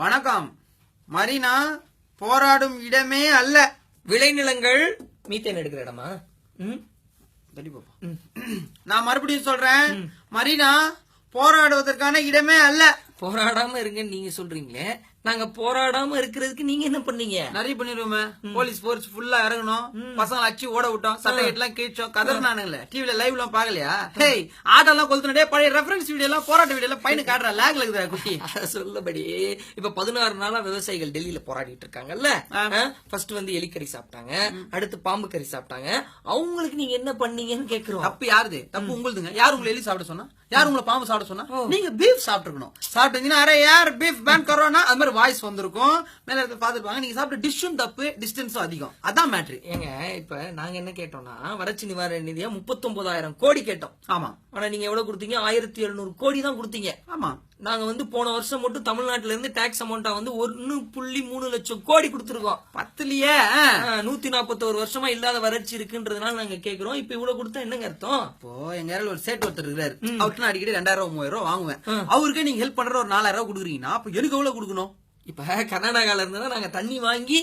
வணக்கம். மரீனா போராடும் இடமே அல்ல. விளைநிலங்கள் மீத்தேன் எடுக்கிற இடமா. நான் மறுபடியும் சொல்றேன். மரீனா போராடுவதற்கான இடமே அல்ல. போராடாம இருங்கன்னு நீங்க சொல்றீங்களே. நாங்க போராடாம இருக்கிறதுக்கு நீங்க என்ன பண்ணீங்க? நிறைய பண்ணிருவோமே போலீஸ் போர்ஸ் ஃபுல்லா இறங்கணும். பசங்களை அடிச்சு ஓட விட்டோம். சட்டை எல்லாம் கிழிச்சோம். கதறினானுங்களே. டிவில லைவ் எல்லாம் பாக்கலையா ஹேய் ஆட்டெல்லாம் கொளுத்துனே பழைய ரெஃபரன்ஸ் வீடியோ எல்லாம் போராட்ட வீடியோ எல்லாம் பையனு காட்டுற லேக்ல இருக்குதா குட்டி. சொல்லபடி இப்ப பதினாறு நாளா விவசாயிகள் டெல்லியில போராடிட்டு இருக்காங்கல்ல? ஃபர்ஸ்ட் வந்து எலிக்கறி சாப்பிட்டாங்க. அடுத்து பாம்பு கறி சாப்பிட்டாங்க. அவங்களுக்கு நீங்க என்ன பண்ணீங்கன்னு கேக்குறோம். தப்பு யாருது? தப்பு உங்களுதுங்க. யார் உங்களை எலி சாப்பிட சொன்னா? யார் உங்களை பாம்பு சாப்பிட சொன்னா? நீங்க பீஃப் சாப்பிட்டுருக்கணும். சாப்பிட்டீங்கன்னா அரே யார் பீஃப் பேன் கரோனா அது மாதிரி வாய்ஸ் வந்திருக்கும். மேல இருக்க பாத்துருப்பாங்க நீங்க சாப்பிட்ட டிஷ்ஷும் தப்பு டிஸ்டன்ஸும் அதிகம். அதான் மேட்ரு ஏங்க இப்ப நாங்க என்ன கேட்டோம்னா வறட்சி நிவாரண நிதியா முப்பத்தொன்பதாயிரம் கோடி கேட்டோம். ஆமா. ஆனா நீங்க எவ்வளவு கொடுத்தீங்க? ஆயிரத்தி எழுநூறு கோடி தான் கொடுத்தீங்க. ஆமா. நாங்க வந்து போன வருஷம் மட்டும் தமிழ்நாட்டுல இருந்து டாக்ஸ் அமௌண்டா வந்து ஒன்னு புள்ளி மூணு லட்சம் கோடி கொடுத்துருக்கோம். பத்துலயே? நூத்தி நாற்பத்தோரு வருஷமா இல்லாத வறட்சி இருக்குன்றதுனால நாங்க கேக்குறோம். இப்ப இவ்வளவு கொடுத்தா என்னங்க அர்த்தம்? இப்போ எங்க ஒரு சேட் ஒருத்தர் இருக்காரு அவர்கிட்ட நான் அடிக்கடி ரெண்டாயிரம் மூவாயிரம் ரூபாய் வாங்குவேன். அவருக்கே நீங்க ஹெல்ப் பண்ற ஒரு நாலாயிரம் ரூபாய் கொடுக்குறீங்கன்னா அப்ப எனக்கு எவ்வளவு கொடுக்கணும்? இப்ப கர்நாடகால இருந்து நாங்க தண்ணி வாங்கி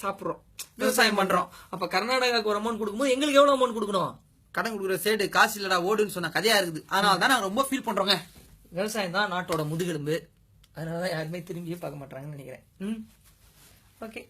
சாப்பிடுறோம். விவசாயம் பண்றோம். அப்ப கர்நாடகாவுக்கு ஒரு அமௌண்ட் கொடுக்கும்போது எங்களுக்கு எவ்வளவு அமௌண்ட் கொடுக்கணும்? கடன் கொடுக்குற சேடு காசு இல்லடா ஓடுன்னு சொன்ன கதையா இருக்குது. அதனால தான் நாங்க ரொம்ப ஃபீல் பண்றோங்க. விவசாயம் தான் நாட்டோட முதுகெலும்பு. அதனாலதான் யாருமே திரும்பியே பார்க்க மாட்டாங்கன்னு நினைக்கிறேன். ம்? ஓகே